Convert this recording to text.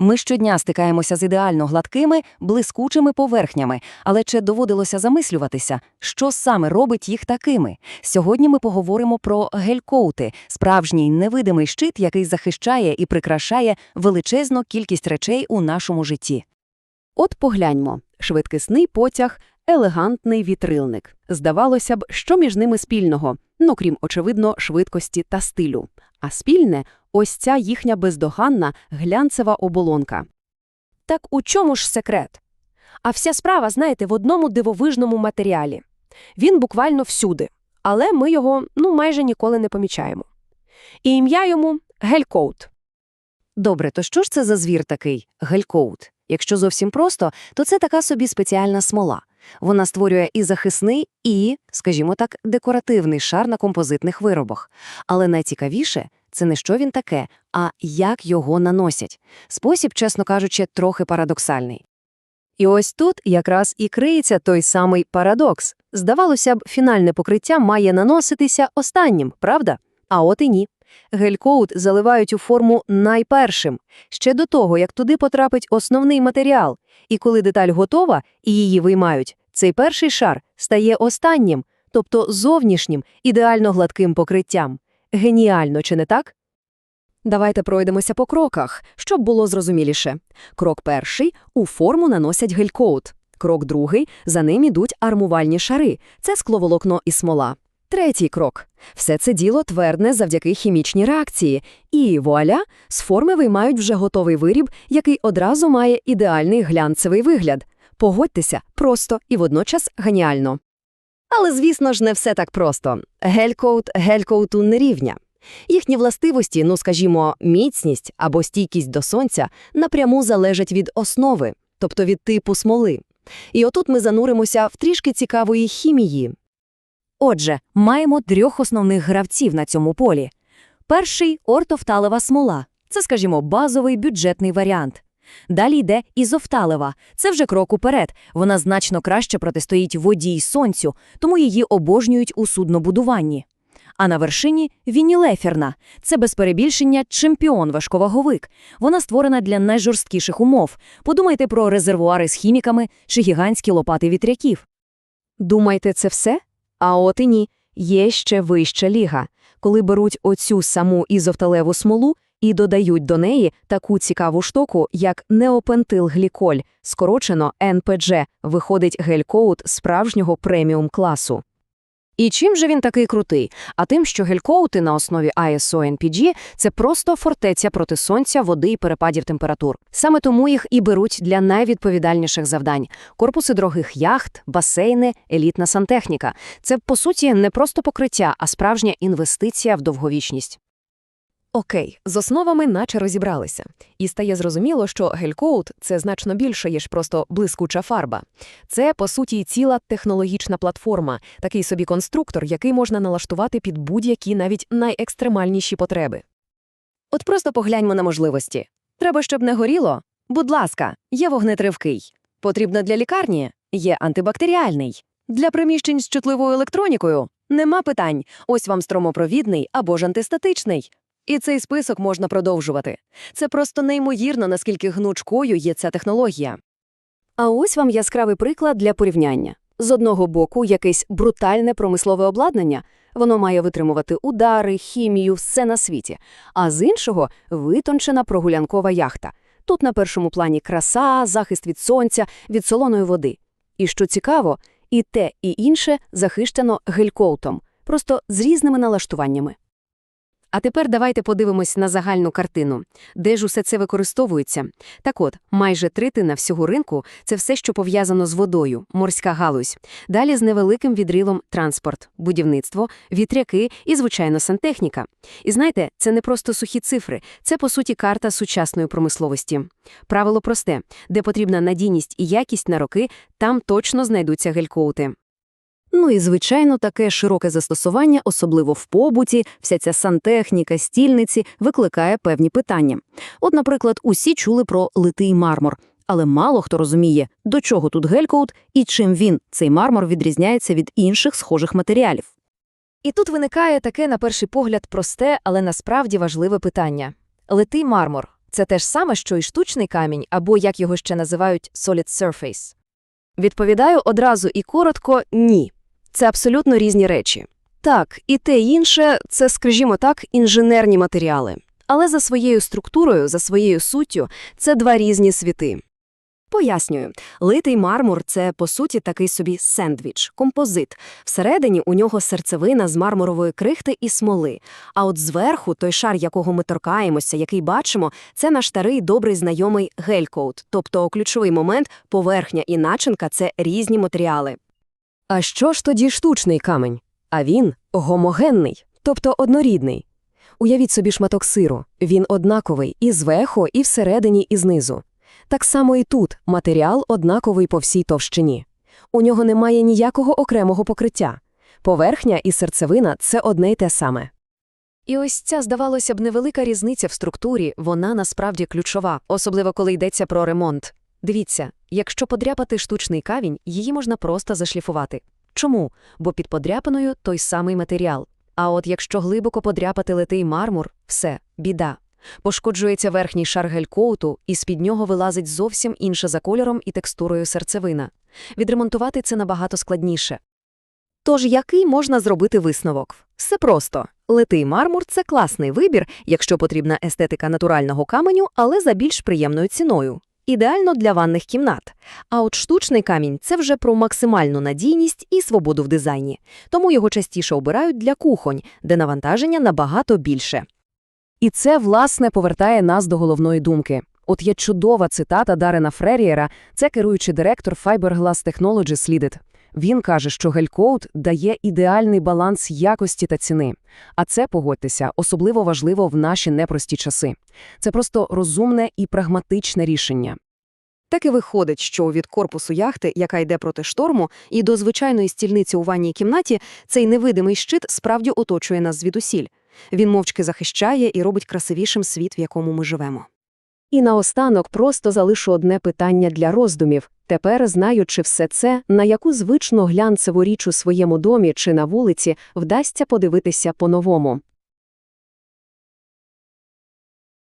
Ми щодня стикаємося з ідеально гладкими, блискучими поверхнями, але чи доводилося замислюватися, що саме робить їх такими? Сьогодні ми поговоримо про гелькоути – справжній невидимий щит, який захищає і прикрашає величезну кількість речей у нашому житті. От погляньмо. Швидкісний потяг, елегантний вітрилник. Здавалося б, що між ними спільного? Ну, крім, очевидно, швидкості та стилю. А спільне – ось ця їхня бездоганна глянцева оболонка. Так у чому ж секрет? А вся справа, знаєте, в одному дивовижному матеріалі. Він буквально всюди, але ми його ну майже ніколи не помічаємо. І ім'я йому гелькоут. Добре, то що ж це за звір такий – гелькоут? Якщо зовсім просто, то це така собі спеціальна смола. Вона створює і захисний, і, скажімо так, декоративний шар на композитних виробах. Але найцікавіше – це не що він таке, а як його наносять. Спосіб, чесно кажучи, трохи парадоксальний. І ось тут якраз і криється той самий парадокс. Здавалося б, фінальне покриття має наноситися останнім, правда? А от і ні. Гелькоут заливають у форму найпершим, ще до того, як туди потрапить основний матеріал. І коли деталь готова і її виймають, цей перший шар стає останнім, тобто зовнішнім, ідеально гладким покриттям. Геніально, чи не так? Давайте пройдемося по кроках, щоб було зрозуміліше. Крок перший – у форму наносять гелькоут. Крок другий – за ним ідуть армувальні шари. Це скловолокно і смола. Третій крок. Все це діло твердне завдяки хімічній реакції. І вуаля, з форми виймають вже готовий виріб, який одразу має ідеальний глянцевий вигляд. Погодьтеся, просто і водночас геніально. Але, звісно ж, не все так просто. Гелькоут гелькоуту не рівня. Їхні властивості, ну скажімо, міцність або стійкість до сонця, напряму залежать від основи, тобто від типу смоли. І отут ми зануримося в трішки цікавої хімії. Отже, маємо трьох основних гравців на цьому полі. Перший – ортофталева смола. Це, скажімо, базовий бюджетний варіант. Далі йде ізофталева. Це вже крок уперед. Вона значно краще протистоїть воді й сонцю, тому її обожнюють у суднобудуванні. А на вершині – вінілеферна. Це без перебільшення чемпіон-важковаговик. Вона створена для найжорсткіших умов. Подумайте про резервуари з хіміками чи гігантські лопати вітряків. Думаєте, це все? А от і ні. Є ще вища ліга. Коли беруть оцю саму ізофталеву смолу і додають до неї таку цікаву штуку, як неопентилгліколь, скорочено НПДЖ, виходить гелькоут справжнього преміум-класу. І чим же він такий крутий? А тим, що гелькоути на основі ISO NPG – це просто фортеця проти сонця, води і перепадів температур. Саме тому їх і беруть для найвідповідальніших завдань – корпуси дорогих яхт, басейни, елітна сантехніка. Це, по суті, не просто покриття, а справжня інвестиція в довговічність. Окей, з основами наче розібралися. І стає зрозуміло, що гелькоут – це значно більше, ніж просто блискуча фарба. Це, по суті, ціла технологічна платформа, такий собі конструктор, який можна налаштувати під будь-які навіть найекстремальніші потреби. От просто погляньмо на можливості. Треба, щоб не горіло? Будь ласка, є вогнетривкий. Потрібно для лікарні? Є антибактеріальний. Для приміщень з чутливою електронікою? Нема питань. Ось вам стромопровідний або ж антистатичний. І цей список можна продовжувати. Це просто неймовірно, наскільки гнучкою є ця технологія. А ось вам яскравий приклад для порівняння. З одного боку, якесь брутальне промислове обладнання, воно має витримувати удари, хімію, все на світі, а з іншого – витончена прогулянкова яхта. Тут на першому плані краса, захист від сонця, від солоної води. І що цікаво, і те, і інше захищено гелькоутом, просто з різними налаштуваннями. А тепер давайте подивимось на загальну картину. Де ж усе це використовується? Так от, майже третина всього ринку – це все, що пов'язано з водою, морська галузь. Далі з невеликим відрилом транспорт, будівництво, вітряки і, звичайно, сантехніка. І знаєте, це не просто сухі цифри, це, по суті, карта сучасної промисловості. Правило просте. Де потрібна надійність і якість на роки, там точно знайдуться гелькоути. Ну і, звичайно, таке широке застосування, особливо в побуті, вся ця сантехніка, стільниці, викликає певні питання. От, наприклад, усі чули про литий мармур, але мало хто розуміє, до чого тут гелькоут і чим він, цей мармур, відрізняється від інших схожих матеріалів. І тут виникає таке, на перший погляд, просте, але насправді важливе питання. Литий мармур. Це те ж саме, що і штучний камінь, або, як його ще називають, solid surface? Відповідаю одразу і коротко – ні. Це абсолютно різні речі. Так, і те, і інше – це, скажімо так, інженерні матеріали. Але за своєю структурою, за своєю суттю – це два різні світи. Пояснюю. Литий мармур – це, по суті, такий собі сендвіч, композит. Всередині у нього серцевина з мармурової крихти і смоли. А от зверху той шар, якого ми торкаємося, який бачимо, це наш старий добрий знайомий гелькоут. Тобто ключовий момент – поверхня і начинка – це різні матеріали. А що ж тоді штучний камінь? А він гомогенний, тобто однорідний. Уявіть собі шматок сиру. Він однаковий і зверху, і всередині, і знизу. Так само і тут матеріал однаковий по всій товщині. У нього немає ніякого окремого покриття. Поверхня і серцевина – це одне й те саме. І ось ця, здавалося б, невелика різниця в структурі, вона насправді ключова, особливо коли йдеться про ремонт. Дивіться, якщо подряпати штучний камінь, її можна просто зашліфувати. Чому? Бо під подряпаною той самий матеріал. А от якщо глибоко подряпати литий мармур – все, біда. Пошкоджується верхній шар гелькоуту, і з-під нього вилазить зовсім інша за кольором і текстурою серцевина. Відремонтувати це набагато складніше. Тож який можна зробити висновок? Все просто. Литий мармур – це класний вибір, якщо потрібна естетика натурального каменю, але за більш приємною ціною. Ідеально для ванних кімнат. А от штучний камінь – це вже про максимальну надійність і свободу в дизайні. Тому його частіше обирають для кухонь, де навантаження набагато більше. І це, власне, повертає нас до головної думки. От є чудова цитата Дарена Фрерієра, це керуючий директор Fiberglass Technology Limited. Він каже, що гелькоут дає ідеальний баланс якості та ціни. А це, погодьтеся, особливо важливо в наші непрості часи. Це просто розумне і прагматичне рішення. Так і виходить, що від корпусу яхти, яка йде проти шторму, і до звичайної стільниці у ванній кімнаті цей невидимий щит справді оточує нас звідусіль. Він мовчки захищає і робить красивішим світ, в якому ми живемо. І наостанок просто залишу одне питання для роздумів. Тепер, знаючи все це, на яку звичну глянцеву річ у своєму домі чи на вулиці вдасться подивитися по-новому.